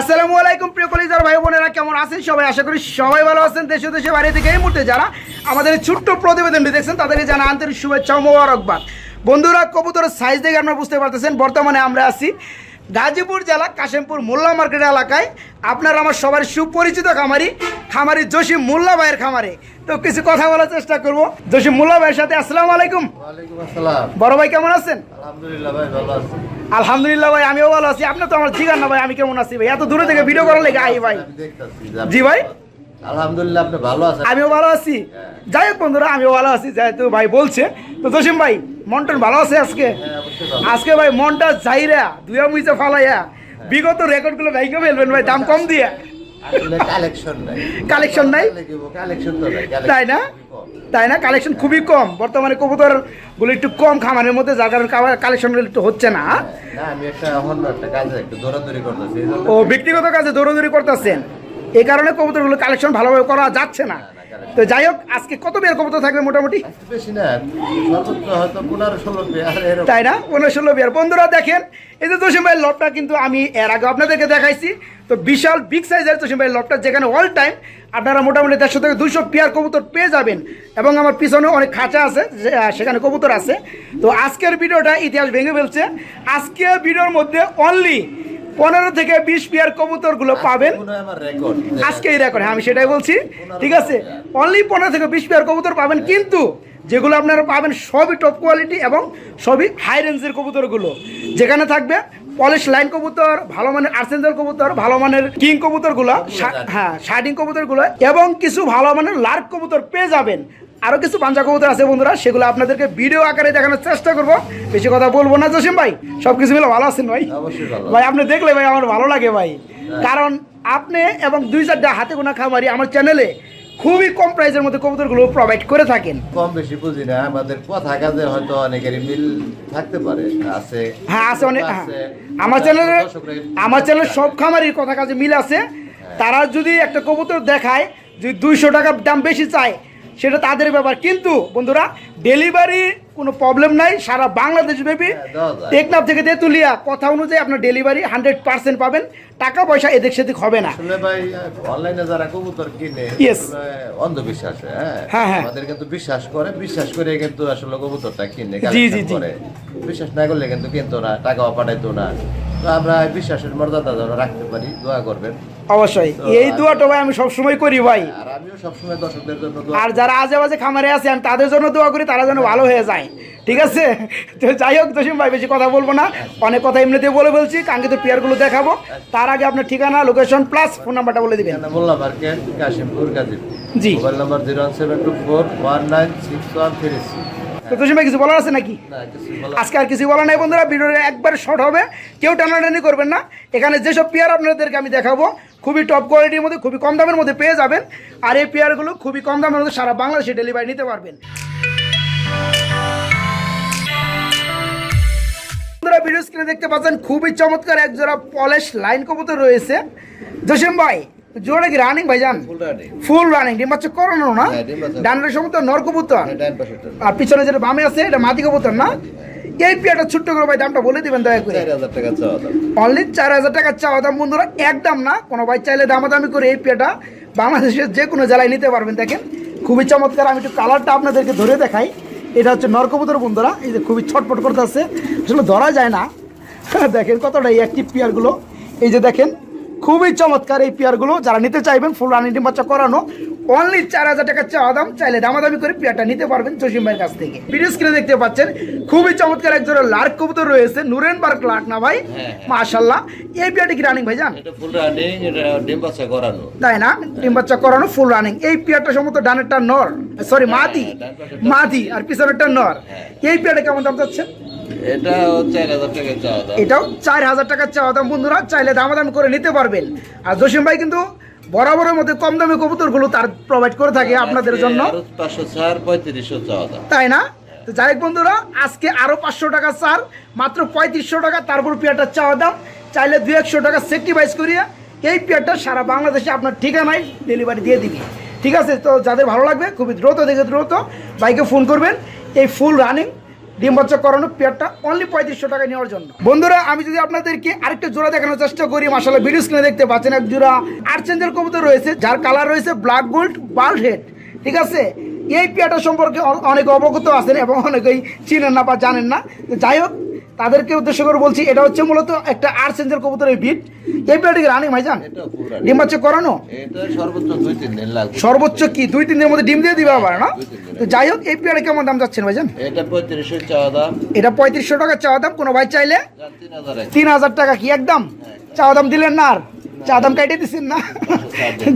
আসসালামু আলাইকুম, প্রিয় কলিজার ভাই বোনেরা, কেমন আছেন সবাই? আশা করি সবাই ভালো আছেন দেশে দেশে বাইরে থেকে। এই মুহূর্তে যারা আমাদের ছোট্ট প্রতিবেদনটি দেখছেন, তাদেরকে জানা আন্তরিক শুভেচ্ছা মোবারকবাদ। বন্ধুরা, কবুতরের সাইজ দেখে আপনারা বুঝতে পারতেছেন, বর্তমানে আমরা আছি গাজীপুর জেলা কাশিমপুর মোল্লা মার্কেট এলাকায় আপনার আমার সবার সুপরিচিত খামারি খামারি জসিম মোল্লা ভাইয়ের খামারে। তো কিছু কথা বলার চেষ্টা করব। জসিম মোল্লা ভাইয়ের সাথে আসসালামু আলাইকুম। বড় ভাই কেমন আছেন? আলহামদুলিল্লাহ ভাই ভালো আছি। আলহামদুলিল্লাহ ভাই আমিও ভালো আছি। আপনি তো আমার জিগান না ভাই আমি কেমন আছি ভাই? এত দূরে থেকে ভিডিও করার লেগে আই ভাই। দেখতাছি জি ভাই? আলহামদুলিল্লাহ আপনি ভালো আছেন? আমিও ভালো আছি। যাই হোক বন্ধুরা আমিও ভালো আছি যাই যেহেতু ভাই বলছে। তো জসিম ভাই মনটন ভালো আছে আজকে? আজকে ভাই মনটা যাইরা দুয়া মুইছে ফালাইয়া বিগত রেকর্ডগুলো ভেঙে ফেলবেন ভাই দাম কম দিয়া। কালেকশন নাই। কালেকশন নাই? তাই না? তাই না? কালেকশন খুবই কম। বর্তমানে কবুতরগুলো একটু কম খামারের মধ্যে যার কারণে কালেকশন একটু হচ্ছে না। ও ব্যক্তিগত কাজে দৌড়দৌড়ি করতেছেন? এই কারণে কবুতরগুলো কালেকশন ভালোভাবে করা যাচ্ছে না তো যাই হোক আজকে কত বের কবুতর থাকবে মোটামুটি? বেশি না হয়তো তাই না? পনেরো ষোলো বিয়ার বন্ধুরা দেখেন এই যে জসিম ভাইয়ের লবটা কিন্তু আমি এর আগে আপনাদেরকে দেখাইছি। তো বিশাল বিগ সাইজের জসিম ভাইয়ের লবটা যেখানে অল টাইম আপনারা মোটামুটি দেড়শো থেকে দুশো পেয়ার কবুতর পেয়ে যাবেন। এবং আমার পিছনে অনেক খাঁচা আছে সেখানে কবুতর আছে। তো আজকের ভিডিওটা ইতিহাস ভেঙে ফেলছে। আজকের ভিডিওর মধ্যে অনলি পনেরো থেকে বিশ পেয়ার কবুতরগুলো পাবেন। আজকে এই রেকর্ড হ্যাঁ আমি সেটাই বলছি। ঠিক আছে? অনলি পনেরো থেকে বিশ পেয়ার কবুতর পাবেন কিন্তু যেগুলো আপনারা পাবেন সবই টপ কোয়ালিটি এবং সবই হাই রেঞ্জের কবুতরগুলো। যেখানে থাকবে পলিশ লাইন কবুতর ভালো মানের আর্সেঞ্জাল কবুতর ভালো মানের কিং কবুতরগুলো শা- হ্যাঁ শার্টিং কবুতরগুলো এবং কিছু ভালো মানের লার্ক কবুতর পেয়ে যাবেন। আরও কিছু পাঞ্জা কবুতর আছে বন্ধুরা সেগুলো আপনাদেরকে ভিডিও আকারে দেখানোর চেষ্টা করব। বেশি কথা বলব না জসিম ভাই। সব কিছু মিলে ভালো আছেন ভাই? ভাই আপনি দেখলে ভাই আমার ভালো লাগে ভাই। কারণ আপনি এবং দুই চারটা হাতে গোনা খামারি আমার চ্যানেলে খুবই কম প্রাইসের মধ্যে কবুতরগুলো প্রোভাইড করে থাকেন কম বেশি বুঝি না আমাদের কথা কাজে হয়তো অনেকেরই মিল থাকতে পারে আছে হ্যাঁ আছে অনেক হ্যাঁ। আছে। আমার চ্যানেলে আমার চ্যানেলে সব খামারির কথা কাজে মিল আছে তারা যদি একটা কবুতর দেখায় যদি দুইশো টাকা দাম বেশি চায় সেটা তাদের ব্যাপার। কিন্তু বন্ধুরা ডেলিভারি কোনো প্রবলেম নাই সারা বাংলাদেশ ব্যাপী হ্যাঁ। টেকনাফ থেকে তেঁতুলিয়া কথা অনুযায়ী আপনার ডেলিভারি হান্ড্রেড পার্সেন্ট পাবেন। টাকা পয়সা এদিক সেদিক হবে না। ভাই অনলাইনে যারা কবুতর কিনে অন্ধবিশ্বাস হ্যাঁ? হ্যাঁ, হ্যাঁ। আমাদের কিন্তু বিশ্বাস করে বিশ্বাস করে কিন্তু আসলে কবুতরটা কিনে জি, জি, জি। বিশ্বাস না করলে কিন্তু কিনতো না টাকাও পাঠাইতো না। তো আমরা বিশ্বাসের মর্যাদা যেন রাখতে পারি দোয়া করবেন। অবশ্যই। এই দুয়াটা ভাই আমি সবসময় করি ভাই। আর আমিও সবসময় দর্শকদের জন্য দোয়া আর যারা আজে বাজে খামারে আছে আমি তাদের জন্য দোয়া করি তারা যেন ভালো হয়ে যায়। ঠিক আছে? তো যাই হোক জসিম ভাই বেশি কথা বলব না। অনেক কথা এমনিতে বলে বলছি কাঙ্ক্ষিত পেয়ারগুলো দেখাবো। তার আগে আপনার ঠিকানা লোকেশন প্লাস ফোন নাম্বারটা বলে দিবেন। এখানে মোল্লা মার্কেট কাশিমপুর গাজীপুর। জি। Mobile number zero one seven two four one nine six one three তো ভাই কিছু বলার আছে নাকি? কিছু বলা আজকে আর কিছু বলা নাই বন্ধুরা ভিডিওটা একবার শর্ট হবে। কেউ টানাটানি করবেন না। এখানে যেসব পেয়ার আপনাদেরকে আমি দেখাবো খুবই টপ কোয়ালিটির মধ্যে খুবই কম দামের মধ্যে পেয়ে যাবেন। আর এই পেয়ারগুলো খুবই কম দামের মধ্যে সারা বাংলাদেশে ডেলিভারি নিতে পারবেন। বন্ধুরা ভিডিও স্ক্রিনে দেখতে পাচ্ছেন খুবই চমৎকার এক জোড়া পলিশ লাইন কবুতর রয়েছে। জসিম ভাই জোড়া কি রানিং ভাই যান ফুল রানিং ডিম বাচ্চা করানো না? হ্যাঁ। ডানের সমস্ত নর কবুতর? ডাইন আর পিছনে যেটা বামে আছে এটা মাটি কবুতর না? এই পেয়ারটা ছোট্ট করে ভাই দামটা বলে দিবেন দয়া করে। অনলি চার হাজার টাকা চাওয়া দাম বন্ধুরা একদম না। কোনো ভাই চাইলে দামাদামি করে এই পেয়ারটা বাংলাদেশের যে কোনো জেলায় নিতে পারবেন দেখেন। খুবই চমৎকার আমি একটু কালারটা আপনাদেরকে ধরে দেখাই। এটা হচ্ছে নরকবুতর বন্ধুরা এই যে খুবই ছটপট করতে আছে আসলে ধরা যায় না। দেখেন কতটা এই অ্যাক্টিভ পেয়ারগুলো। এই যে দেখেন খুবই চমৎকার এই পেয়ারগুলো যারা নিতে চাইবেন ফুল রানিং ডিম বাচ্চা করানো অনলি চার হাজার টাকা চাওয়া দাম চাইলে দামাদামি করে পেয়ারটা নিতে পারবেন জসিম ভাইয়ের কাছ থেকে। ভিডিও স্ক্রিনে দেখতে পাচ্ছেন খুবই চমৎকার এক জোড়া লার্ক কবুতর রয়েছে নুরেনবার্গ লার্ক না ভাই? হ্যাঁ। মাশাল্লাহ এই পেয়ারটি কি রানিং ভাই জান ফুল রানিং ডিম বাচ্চা করানো। তাই না? ডিম বাচ্চা করানো ফুল রানিং এই পেয়ারটা সম্ভবত ডানেরটা নর সরি মাদি। পাশেরটা- মাদি আর পিছনেরটা নর। এই পেয়ারটা কেমন দাম যাচ্ছে এটা চার হাজার টাকা চাওয়া দাম। এটাও চার হাজার টাকা চাওয়া দাম। বন্ধুরা চাইলে দামাদামি করে নিতে পারবেন। আর জসিম ভাই কিন্তু বরাবরের মধ্যে কম দামি কবুতরগুলো তার প্রোভাইড করে থাকে আপনাদের জন্য। পাঁচশো চার পঁয়ত্রিশশো চাওয়া দাম। তাই না? তো যাই বন্ধুরা আজকে আরও পাঁচশো টাকা চার মাত্র পঁয়ত্রিশশো টাকা তারপর পেয়ারটা চাওয়া দাম। চাইলে দু একশো টাকা সেক্টিভাইজ করিয়ে এই পেয়ারটা সারা বাংলাদেশে আপনার ঠিকানায় ডেলিভারি দিয়ে দিবি। ঠিক আছে? তো যাদের ভালো লাগবে খুবই দ্রুত দেখে দ্রুত বাইকে ফোন করবেন। এই ফুল রানিং ডিম বাচ্চা করানো পেয়ারটা অনলি পঁয়ত্রিশশো টাকা নেওয়ার জন্য। বন্ধুরা আমি যদি আপনাদেরকে আরেকটা জোড়া দেখানোর চেষ্টা করি মাসাল্লাহ ভিডিও স্ক্রিনে দেখতে পাচ্ছেন এক জোড়া আর্চেঞ্জের কবুতর রয়েছে যার কালার রয়েছে ব্ল্যাক গোল্ড বাল্ড হেড ঠিক আছে? এই পেয়ারটা সম্পর্কে অনেক অবগত আছেন এবং অনেকেই চিনেন না বা জানেন না। যাই হোক তাদেরকে উদ্দেশ্য করে বলছি এটা হচ্ছে মূলত একটা আর্চেঞ্জের কবুতরের বিট এই পেয়ারটিকে রানিং ভাইজান? ডিম বাচ্চা করানো সর্বোচ্চ কি? দুই তিন দিনের মধ্যে ডিম দিয়ে দিবে আবার না। তো যাই হোক এই পেয়ারে কেমন দাম যাচ্ছেন ভাইজান? এটা পঁয়ত্রিশশো চাওয়া দাম। এটা পঁয়ত্রিশশো টাকা চাওয়া দাম কোনো ভাই চাইলে? তিন হাজার টাকা কি একদম? চাওয়া দাম দিলেন না আর। চা দাম কাইটে দিচ্ছেন না।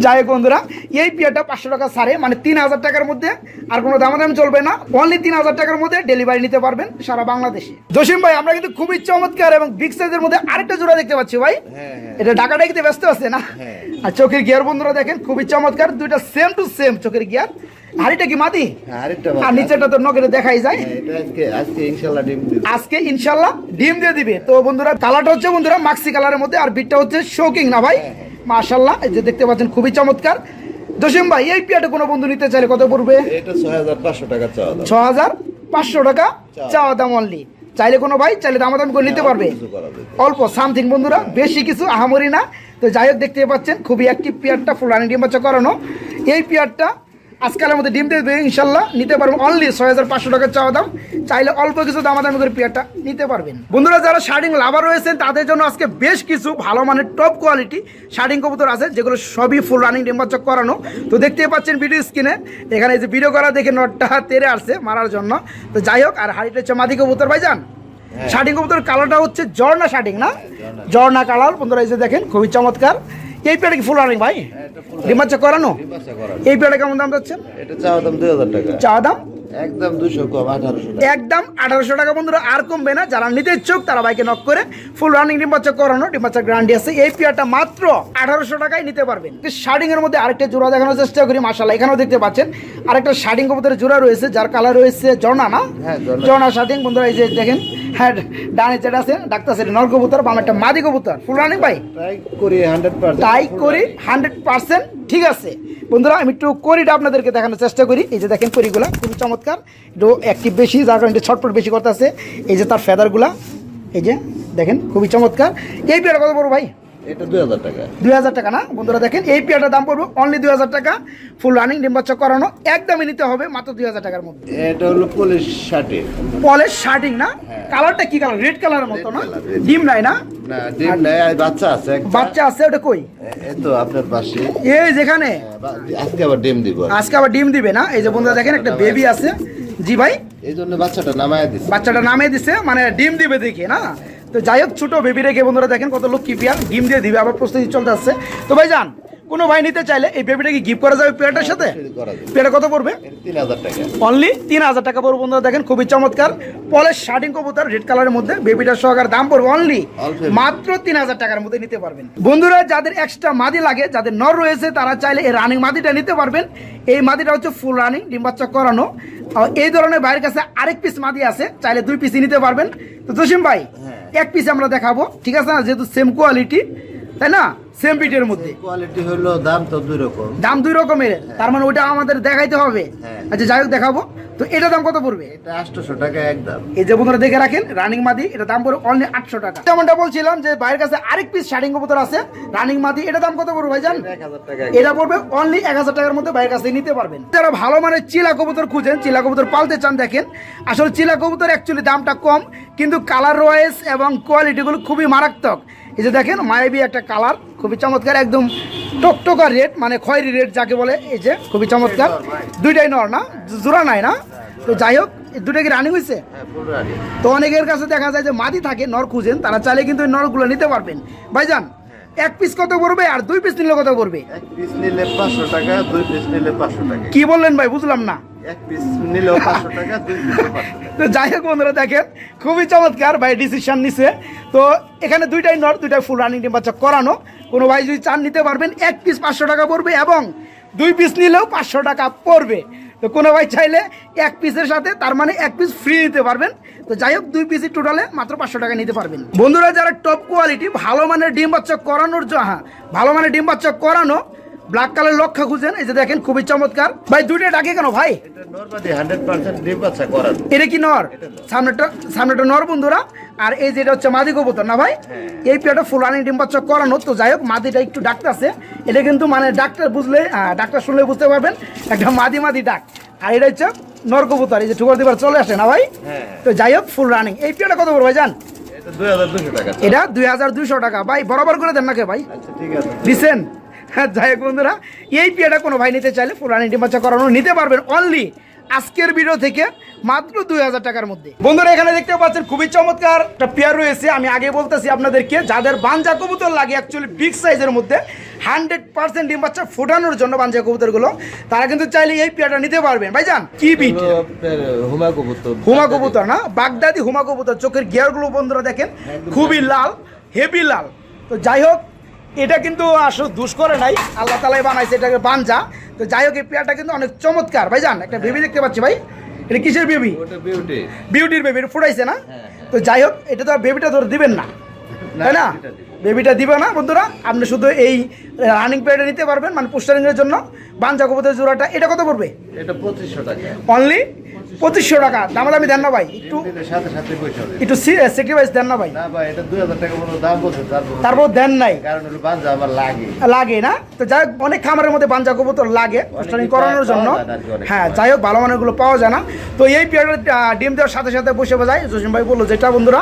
যাই হোক বন্ধুরা এই পিয়াটা পাঁচশো টাকা সারে মানে তিন হাজার টাকার মধ্যে আর কোনো দামাদাম চলবে না। অনলি তিন হাজার টাকার মধ্যে ডেলিভারি নিতে পারবেন সারা বাংলাদেশে। জসিম ভাই আমরা কিন্তু খুবই চমৎকার এবং বিগ সাইজের মধ্যে আরেকটা জোড়া দেখতে পাচ্ছি ভাই। হ্যাঁ হ্যাঁ। এটা ডাকাডাকিতে ব্যস্ত আছে না? হ্যাঁ। আর চোখের গিয়ার বন্ধুরা দেখেন খুবই চমৎকার দুইটা সেম টু সেম চোখের গিয়ার হাড়িটা কি মাদি হ্যাঁ, আর। নিচেটা তো নগরে দেখাই যায়। হ্যাঁ, আজকে ইনশাল্লাহ ডিম দিয়ে দিবে। তো বন্ধুরা কালারটা হচ্ছে বন্ধুরা মাক্সি কালারের মধ্যে আর বিটটা হচ্ছে শোকিং না ভাই? মাশাল্লাহ এই যে দেখতে পাচ্ছেন খুবই চমৎকার। জসিম ভাই এই পিয়াটা কোনো বন্ধু নিতে চাইলে কত পড়বে? এটা হাজার পাঁচশো টাকা চাওয়া দাম। ছ হাজার পাঁচশো টাকা চাওয়া দাম। অনলি চাইলে কোনো ভাই চাইলে দামাদাম করে নিতে পারবে। অল্প সামথিং বন্ধুরা বেশি কিছু আহামরি না। তো যাই হোক দেখতে পাচ্ছেন খুবই অ্যাক্টিভ পিয়ারটা ফুল রানিং ডিম বাচ্চা করানো। এই পিয়ারটা আজকালের মধ্যে ডিম দেবে ইনশাল্লাহ নিতে পারবেন অনলি ছয় হাজার পাঁচশো টাকার চাওয়া দাম। চাইলে অল্প কিছু দামাদামি করে পেয়ারটা নিতে পারবেন। বন্ধুরা যারা শার্টিং লাভার রয়েছেন তাদের জন্য আজকে বেশ কিছু ভালো মানের টপ কোয়ালিটি শার্টিং কবুতর আছে যেগুলো সবই ফুল রানিং ডিম বাচ্চা করানো। তো দেখতেই পাচ্ছেন ভিডিও স্ক্রিনে এখানে এই যে ভিডিও করা দেখে নটটা তেরে আসছে মারার জন্য। তো যাই হোক আর হাড়িটা হচ্ছে মাদি কবুতর ভাই যান শার্টিং কবুতর কালারটা হচ্ছে জর্না শার্টিং না? জর্না কালার বন্ধুরা এই যে দেখেন খুবই চমৎকার। এই পেয়ারটা কি ফুল রানিং ভাই? ডিম বাচ্চা করানো? এই পেয়ারটা কেমন দাম যাচ্ছে? এটা চাওয়া দাম দুই হাজার টাকা। চা দাম? একদম দুশো কম আঠারোশো টাকা। একদম আঠারোশো টাকা বন্ধুরা আর কমবে না। যারা নিতে ইচ্ছুক তারা বাইকে নক করে ফুল রানিং ডিম বাচ্চা করানো ডিম বাচ্চা গ্যারান্টি আছে। এই পেয়ারটা মাত্র আঠারোশো টাকায় নিতে পারবেন। শার্টিং এর মধ্যে আরেকটা জোড়া দেখানোর চেষ্টা করি মাসাল্লাহ এখানেও দেখতে পাচ্ছেন। আরেকটা শার্টিং কবুতরের জোড়া রয়েছে যার কালার রয়েছে জর্না না? হ্যাঁ, জর্না। জর্না শার্টিং বন্ধুরা এই যে দেখেন হ্যাঁ ডানে যেটা আছে ডাক্তার সেটা নর কবুতর বাম একটা মাদি কবুতর। ফুল রানিং ভাই? ট্রাই করি হান্ড্রেড পার্সেন্ট করি হান্ড্রেড পার্সেন্ট ঠিক আছে। বন্ধুরা আমি একটু করিটা আপনাদেরকে দেখানোর চেষ্টা করি। এই যে দেখেন করিগুলা খুবই চমৎকার। একটু অ্যাক্টিভ বেশি যার কারণে ছটপট বেশি করতে আছে এই যে তার ফেদারগুলা এই যে দেখেন খুবই চমৎকার। এই পেয়ারা কত বড় ভাই? এটা দুই হাজার টাকা। দুই হাজার টাকা না? বন্ধুরা দেখেন এই পেয়ারটার দাম পড়বে অনলি দুই হাজার টাকা। ফুল রানিং ডিম বাচ্চা করানো একদমই নিতে হবে মাত্র দুই হাজার টাকার মধ্যে। এটা হলো পুলিশ শার্টের পলের শার্টিং না? কালারটা কি কালার রেড কালারের মতো না? ডিম নাই না? না ডিম নেই আর বাচ্চা আছে বাচ্চা আছে ওটা কই? এই তো আপনার পাশে। এই যেখানে? আজকে আবার ডিম দিব আজকে আবার ডিম দিবে না? এই যে বন্ধুরা দেখেন একটা বেবি আছে। জি ভাই। এই জন্য বাচ্চাটা নামায় বাচ্চাটা দিছে মানে ডিম দিবে দেখে না? তো যাই হোক, ছোটো বেবি রেখে বন্ধুরা দেখেন কত লোক কি পিয়া ডিম দিয়ে দিবে, আবার প্রস্তুতি চলতে আসছে। তো ভাই যান কোনো ভাই নিতে চাইলে এই বেবিটাকে গিফট করা যাবে পেয়ারটার সাথে? পেয়ারটা কত পড়বে? তিন হাজার টাকা। অনলি তিন হাজার টাকা পড়বে বন্ধুরা দেখেন খুবই চমৎকার। পলের শার্টিং কবুতর রেড কালারের মধ্যে বেবিটার সহকার দাম পড়বে অনলি মাত্র তিন হাজার টাকার মধ্যে নিতে পারবেন। বন্ধুরা যাদের এক্সট্রা মাদি লাগে যাদের নর রয়েছে তারা চাইলে এই রানিং মাদিটা নিতে পারবেন। এই মাদিটা হচ্ছে ফুল রানিং ডিম বাচ্চা করানো। এই ধরনের ভাইয়ের কাছে আরেক পিস মাদি আছে চাইলে দুই পিসই নিতে পারবেন। তো জসিম ভাই এক পিস আমরা দেখাবো ঠিক আছে? না যেহেতু সেম কোয়ালিটি তাই না? সেম পিটের মধ্যে। কোয়ালিটি হলো দাম তো দুই রকম। দাম দুই রকমের তার মানে ওটা আমাদের দেখাইতে হবে। হ্যাঁ। আচ্ছা যাই হোক দেখাবো। তো এটা দাম কত পড়বে? এটা আটশোশো টাকা একদম এই যে বন্ধুরা দেখে রাখেন রানিং মাদি এটা দাম পড়বে অনলি আটশো টাকা। যেমনটা বলছিলাম যে বাইরের কাছে আরেক পিস শার্টিং কবুতর আছে রানিং মাদি এটা দাম কত পড়বে ভাইজান? এক হাজার টাকা এটা পড়বে অনলি এক হাজার টাকার মধ্যে বাইরের কাছে নিতে পারবেন। যারা ভালো মানের চিলা কবুতর খুঁজেন চিলা কবুতর পালতে চান দেখেন আসলে চিলা কবুতর অ্যাকচুয়ালি দামটা কম কিন্তু কালার ওয়াইজ এবং কোয়ালিটিগুলো খুবই মারাত্মক। এই যে দেখেন মায়াবী একটা কালার খুবই চমৎকার একদম টকটকা রেড মানে খয়েরি রেড যাকে বলে এই যে খুবই চমৎকার। দুইটাই নর না জোড়া নাই না। তো যাই হোক এই দুটা কি রানিং হয়েছে হ্যাঁ তো অনেকের কাছে দেখা যায় যে মাদি থাকে নর খুঁজেন তারা চাইলে কিন্তু নরগুলো নিতে পারবেন। ভাইজান এক পিস কত পড়বে আর দুই পিস নিলে কত পড়বে? এক পিস নিলে পাঁচশো টাকা দুই পিস নিলে পাঁচশো টাকা। কি বললেন ভাই বুঝলাম না। এক পিস নিলেও টাকা দুই পিস পাঁচশো টাকা। তো যাই হোক বন্ধুরা দেখেন খুবই চমৎকার ভাই ডিসিশন নিছে। তো এখানে দুইটাই নর দুইটাই ফুল রানিং ডিম বাচ্চা করানো। কোনো ভাই যদি চান নিতে পারবেন এক পিস পাঁচশো টাকা পড়বে এবং দুই পিস নিলেও পাঁচশো টাকা পড়বে। তো কোনো ভাই চাইলে এক পিসের সাথে, তার মানে এক পিস ফ্রি নিতে পারবেন। তো যাই হোক, দুই পিসের টোটালে মাত্র পাঁচশো টাকা নিতে পারবেন। বন্ধুরা, যারা টপ কোয়ালিটি ভালো মানের ডিম বাচ্চা করানোর জন্য হ্যাঁ ভালো মানের ডিম বাচ্চা করানো ব্ল্যাক কালার লক্ষা খুঁজেন এই যে দেখেন খুবই চমৎকার। ভাই দুইটা ডাকে কেন ভাই? এটা কি নর? সামনেটা সামনেটা নর বন্ধুরা। আর এই যেটা হচ্ছে মাদি কবুতর না ভাই? এই পেয়ারটা ফুল রানিং ডিম বাচ্চা করানো তো যাই হোক মাদিটা একটু ডাকতে আছে। এটা কিন্তু মানে ডাক্তার বুঝলে ডাক্তার শুনলে বুঝতে পারবেন একটা মাদি মাদি ডাক। আর এটা হচ্ছে নর কবুতর এই যে ঠুকর দিবার চলে আসে না ভাই? হ্যাঁ। তো যাই হোক ফুল রানিং এই পেয়ারটা কত বড় ভাই জান এটা দুই হাজার দুইশো টাকা। ভাই বরাবর করে দেন না কে ভাই? আচ্ছা হ্যাঁ যাই হোক বন্ধুরা এই পেয়ারটা কোনো ভাই নিতে চাইলে পুরানি ডিমাচা করানো নিতে পারবেন অনলি আজকের ভিডিও থেকে মাত্র দুই হাজার টাকার মধ্যে। বন্ধুরা এখানে দেখতে পাচ্ছেন খুবই চমৎকার একটা পেয়ার রয়েছে। আমি আগে বলতেছি আপনাদেরকে যাদের বাঞ্জা কবুতর লাগে অ্যাকচুয়ালি বিগ সাইজের মধ্যে হান্ড্রেড পার্সেন্ট ডিম বাচ্চা ফোটানোর জন্য বাঞ্জা কবুতরগুলো তারা কিন্তু চাইলে এই পেয়ারটা নিতে পারবেন। ভাইজান কি বিট? হুমা কবুতর। হুমা কবুতর না? বাগদাদি হুমা কবুতর চোখের গিয়ারগুলো বন্ধুরা দেখেন খুবই লাল হেভি লাল। তো যাই হোক এটা কিন্তু আসলে দুষ করে নাই। আল্লাহ তালাই বানাইছে এটাকে বানজা তো যাই হোক এই পেয়ারটা কিন্তু অনেক চমৎকার। ভাই যান একটা বেবি দেখতে পাচ্ছি ভাই। এটা কিসের বেবি? বিউটির বেবি ফুটাইছে না? হ্যাঁ, তো যাই হোক এটা তো বেবিটা ধরে দিবেন না। তাই না। বেবিটা দিবে না বন্ধুরা। আপনি শুধু এই রানিং পেয়ারটা নিতে পারবেন মানে পোস্টারিংয়ের জন্য। বাঞ্জা কবুতরের জোড়াটা এটা কত পড়বে? এটা পঁচিশশো টাকা। অনলি পঁচিশশো টাকা। দামাদামি দেন না ভাই একটু সাথে সাথে একটু স্যাক্রিফাইস দেন না ভাই। না ভাই এটা দুই হাজার টাকা দাম বলছে তারপর দেন নাই। কারণ হলো বাঞ্জা আমার লাগে। লাগে না। তো যাই হোক অনেক খামারের মধ্যে বাঞ্জা কবুতর লাগে পোস্টারিং করানোর জন্য। হ্যাঁ যাই হোক ভালো মানেরগুলো পাওয়া যায় না। তো এই পিরিয়ডে ডিম দেওয়ার সাথে সাথে বসে যায় জসিম ভাই বলল যেটা বন্ধুরা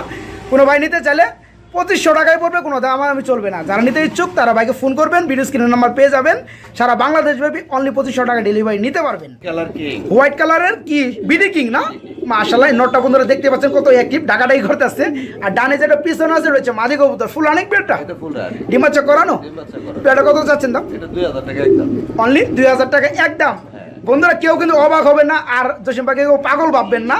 কোনো ভাই নিতে চাইলে পঁচিশশো টাকায় পড়বে কোনো দাম আমি চলবে না। যারা নিতে ইচ্ছুক তারা ভাইকে ফোন করবেন ভিডিও স্ক্রিনের নাম্বার পেয়ে যাবেন। সারা বাংলাদেশ ব্যাপী অনলি পঁচিশশো টাকা ডেলিভারি নিতে পারবেন। হোয়াইট কালারের কি? BD king? না? মাশাল্লাহ নটটা বন্ধুরা দেখতে পাচ্ছেন কত অ্যাক্টিভ ঢাকাটাই ঘরতে আসছে। আর ডানে যেটা পিছনে আছে রয়েছে মাদি কবুতর ফুল অনেক ফুল ডিমাচা করানো? পেয়ারটা কত যাচ্ছেন দাম? এটা দুই হাজার টাকা একদম। অনলি দুই হাজার টাকা একদম। বন্ধুরা কেউ কিন্তু অবাক হবে না আর জসিম কেউ পাগল ভাববেন না।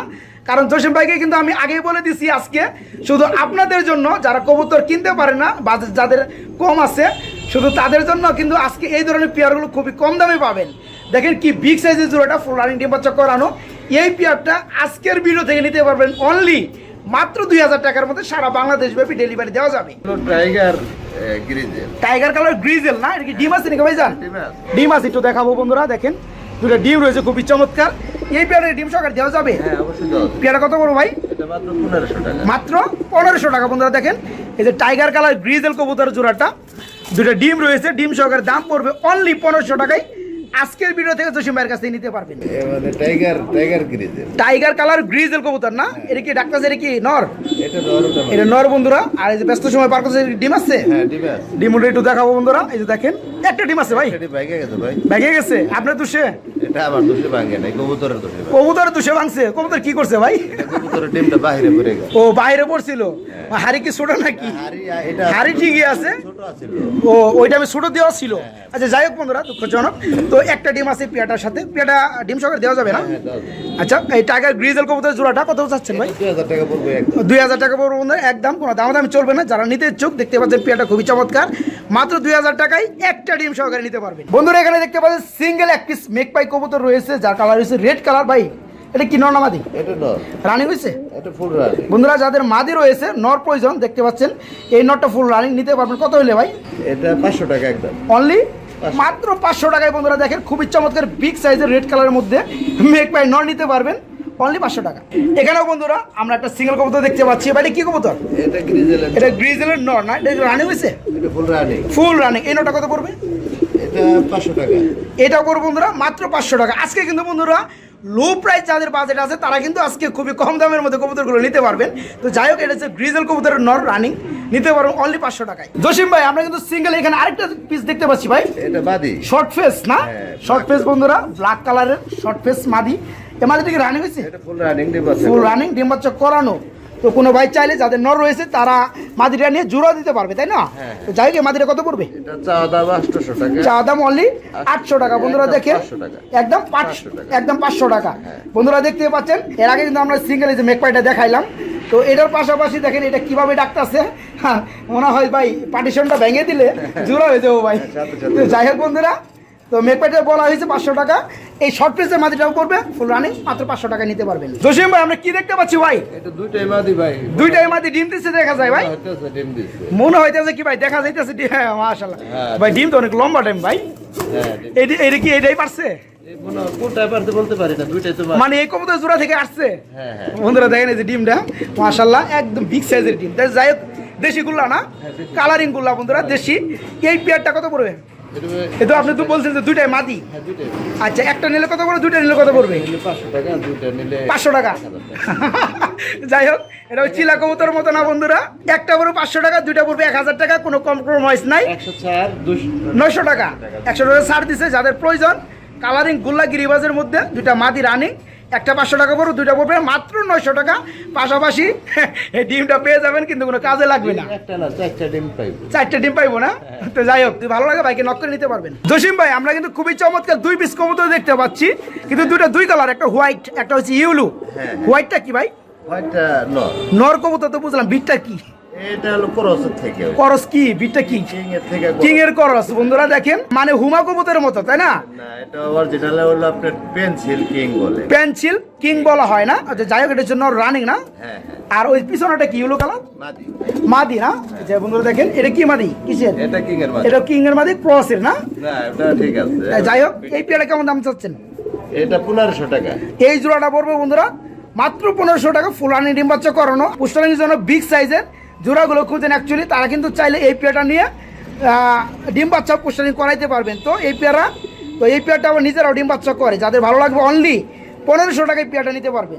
কারণ জসিম ভাইকে কিন্তু আমি আগেই বলে দিছি আজকে শুধু আপনাদের জন্য যারা কবুতর কিনতে পারে না বা যাদের কম আছে শুধু তাদের জন্য কিন্তু আজকে এই ধরনের পেয়ারগুলো খুবই কম দামে পাবেন। দেখেন কি বিগ সাইজের জোড়াটা ফুল রানিং টেম্পারেচার করানো। এই পেয়ারটা আজকের ভিডিও থেকে নিতে পারবেন অনলি মাত্র দুই হাজার টাকার মধ্যে সারা বাংলাদেশ ব্যাপী ডেলিভারি দেওয়া যাবে। টাইগার টাইগার কালার গ্রিজেল না? এটা কি ডিম আছে নাকি ভাই আছে। ডিম আছে একটু দেখাবো বন্ধুরা দেখেন। দুটো ডিম রয়েছে খুবই চমৎকার। এই পেয়ারের ডিম সকার দেওয়া যাবে? হ্যাঁ অবশ্যই দেওয়া যাবে। পেয়ারা কত বড় ভাই? মাত্র পনেরোশো টাকা। মাত্র পনেরোশো টাকা বন্ধুরা দেখেন। এই যে টাইগার কালার গ্রিজেল কবুতর জোড়াটা দুটো ডিম রয়েছে ডিম সহকারে দাম পড়বে অনলি পনেরোশো টাকায়। আজকের ভিডিও থেকে জসিম ভাইয়ের কাছ থেকে নিতে পারবেন। মানে tiger tiger grizzle tiger colour grizzle কবুতর না? এটা কি ডাক্তার এটা কি নর? এটা নর বন্ধুরা। আর এই যে ব্যস্ত সময় পার করছে ডিম আছে? হ্যাঁ ডিম আছে। ডিমটা একটু দেখাবো বন্ধুরা। এই যে দেখেন একটা ডিম আছে ভাই। ভাইকে গেছে ভাই। ভেঙে গেছে? আপনার দুষে এটা আমার দোষে ভাঙে নাই কবুতরের দোষে কবুতরের দোষে দুষে ভাঙছে। কবুতর কি করছে ভাই? কবুতরের ডিমটা বাইরে পড়ে গেল। ও বাইরে পড়ছিল? হাড়ি কি ছোট নাকি? হাড়ি ঠিকই আছে? ও ওইটা আমি ছোট দেওয়া ছিল। আচ্ছা যাই হোক বন্ধুরা দুঃখজনক। তো একটা ডিম আছে পেয়াটার সাথে। পেয়াটা ডিম সহকারে দেওয়া যাবে না? হ্যাঁ। আচ্ছা এই টাইগার গ্রিজেল কবুতর জোড়াটা কত চাচ্ছেন ভাই? দুই হাজার টাকা পড়বে একদম। দুই হাজার টাকা পড়বে বন্ধু একদম কোনো দাম দামি চলবে না। যারা নিতে ইচ্ছুক দেখতে পাচ্ছেন পেয়াটা খুবই চমৎকার। মাত্র দুই হাজার টাকায় একটা ডিম সহকারে নিতে পারবেন। বন্ধুরা এখানে দেখতে পাচ্ছেন সিঙ্গেল এক পিস মেক পাই কবুতর রয়েছে যার কালার রয়েছে রেড কালার ভাই এটা কি নর্নামাদি এটা নর। রানিং হয়েছে এটা ফুল রানি। বন্ধুরা যাদের মাদি রয়েছে নর প্রয়োজন দেখতে পাচ্ছেন এই নটটা ফুল রানিং নিতে পারবেন। কত হইলে ভাই? এটা পাঁচশো টাকা একদম। অনলি মাত্র পাঁচশো টাকায় বন্ধুরা দেখেন খুবই চমৎকার বিগ সাইজের রেড কালারের মধ্যে মেক পাই নর নিতে পারবেন। অনলি পাঁচশো টাকা। এখানেও বন্ধুরা আমরা একটা সিঙ্গেল কবুতর দেখতে পাচ্ছি। ভাই এটা কি কবুতর? এটা গ্রিজেল এটা গ্রিজেলের নর না? এটা রানিং হয়েছে ফুল রানি। রানিং। এই নটা কত পড়বে? এটা পাঁচশো টাকা। এটাও করব বন্ধুরা মাত্র পাঁচশো টাকা। আজকে কিন্তু বন্ধুরা লো প্রাইস যাদের বাজেট আছে তারা কিন্তু আজকে খুবই কম দামের মধ্যে কবুতরগুলো নিতে পারবেন। তো যাই হোক এটা হচ্ছে গ্রিজেল কবুতরের নর রানিং নিতে পারবেন অনলি পাঁচশো টাকায়। জসিম ভাই আমরা কিন্তু সিঙ্গেল এখানে আরেকটা পিস দেখতে পাচ্ছি ভাই। এটা শর্ট ফেস না? হ্যাঁ, শর্ট ফেস বন্ধুরা ব্ল্যাক কালারের শর্ট ফেস মাদি। এ মাদিটা কি রানিং হয়েছে? ফুল রানিং ডিম ফুল রানিং ডিম বাচ্চা করানো। তো কোনো ভাই চাইলে যাদের নর রয়েছে তারা মাদিটা নিয়ে জোড়া দিতে পারবে তাই না? হ্যাঁ। তো যাই হোক মাদিটা কত পড়বে? চা দাম অনলি আটশো টাকা। বন্ধুরা দেখেন একদম পাঁচশো। হ্যাঁ। একদম পাঁচশো টাকা। বন্ধুরা দেখতে পাচ্ছেন এর আগে কিন্তু আমরা সিঙ্গেল যে মেকপাইটা দেখাইলাম। তো এটার পাশাপাশি দেখেন এটা কীভাবে ডাকতেছে? হ্যাঁ মনে হয় ভাই পার্টিশনটা ভেঙে দিলে জোড়া হয়ে যাব ভাই। তো যাই হোক বন্ধুরা তো মেঘপাটে বলা হয়েছে পাঁচশো টাকা। এই শর্ট পিসের মাটিটাও পড়বে ফুল রানিং মাত্র পাঁচশো টাকা নিতে পারবেন। জসিম ভাই আমরা কি দেখতে পাচ্ছি ভাই? এটা দুইটাই মাদি ভাই। দুইটাই মাটি ডিম দিচ্ছে দেখা যায় ভাই। দিচ্ছে। মনে হইতেছে কি ভাই দেখা যাইতেছে হ্যাঁ মাশাল্লাহ হ্যাঁ। ভাই ডিম তো অনেক লম্বা টাইম ভাই। হ্যাঁ এটি কি এটাই পারছে? এই মনে হয় মাদি। এই কবুতর জোড়া থেকে আসছে? হ্যাঁ হ্যাঁ। বন্ধুরা দেখেন এই যে ডিমটা মাশাল্লাহ একদম বিগ সাইজের ডিম। যাই হোক দেশি গুল্লা না হ্যাঁ, কালারিং গুল্লা বন্ধুরা দেশি। এই পেয়ারটা কত পড়বে? এটা আপনি তো বলছেন যে দুইটাই মাদি। হ্যাঁ আচ্ছা একটা নিলে কত পড়বে? দুইটা নিলে কত পড়বে? পাঁচশো টাকা যাই হোক এটা ওই চিলা কবুতর মতো না বন্ধুরা। একটা পড়বে পাঁচশো টাকা দুইটা পড়বে এক হাজার টাকা কোনো কম্প্রোমাইজ নাই। নয়শো টাকা। একশো টাকা ছাড় দিছে যাদের প্রয়োজন। কালারিং গোল্লা গিরিবাজের মধ্যে দুইটা মাদি রানিং একটা পাঁচশো টাকা পড়বে দুইটা পড়বে মাত্র নয়শো টাকা। পাশাপাশি এই ডিমটা পেয়ে যাবেন কিন্তু কোনো কাজে লাগবে না। চারটা ডিম পাইবো। চারটে ডিম পাইবো না? তো যাই হোক ভালো লাগে ভাইকে নক করে নিতে পারবেন। জসিম ভাই আমরা কিন্তু খুবই চমৎকার দুই পিস কবুতর দেখতে পাচ্ছি কিন্তু দুইটা দুই কালার একটা হোয়াইট একটা হচ্ছে ইউলু হ্যাঁ। হোয়াইটটা কি ভাই? ওইটা ন নর কবুতর তো বুঝলাম বিটটা কি? এটা হলো ক্রসের থেকে। করস কি? বিটটা কি? কিং এর থেকে কিং এর করস বন্ধুরা দেখেন মানে হুমা কবুতরের মতো তাই না? না এটা অরিজিনাল হলো আপনার পেন্সিল কিং বলে। পেন্সিল কিং বলা হয় না? আচ্ছা যাই হোক এটার জন্য রানিং না? হ্যাঁ হ্যাঁ। আর ওই পিছনেটা কি হলো কালার মাদি। মাদি না? যে বন্ধুরা দেখেন এটা কি মাদি? কিসের? এটা কিং এর মাদি। এটা কিং এর মাদি ক্রসের না? না এটা ঠিক আছে। যাই হোক এই পেয়ারা কেমন দাম চাচ্ছেন? এটা পনেরোশো টাকা। এই জোড়াটা পড়বে বন্ধুরা মাত্র পনেরোশো টাকা ফুলানি ডিম বাচ্চা করানো। পুষ্টানির জন্য বিগ সাইজের জোড়াগুলো খুঁজেন অ্যাকচুয়ালি তারা কিন্তু চাইলে এই পেয়ারটা নিয়ে ডিম বাচ্চা পোস্টারিং করাইতে পারবেন। তো এই পেয়ারা তো এই পেয়ারটা আবার নিজেরাও ডিম বাচ্চা করে, যাদের ভালো লাগবে অনলি পনেরোশো টাকায় পেয়ারটা নিতে পারবেন।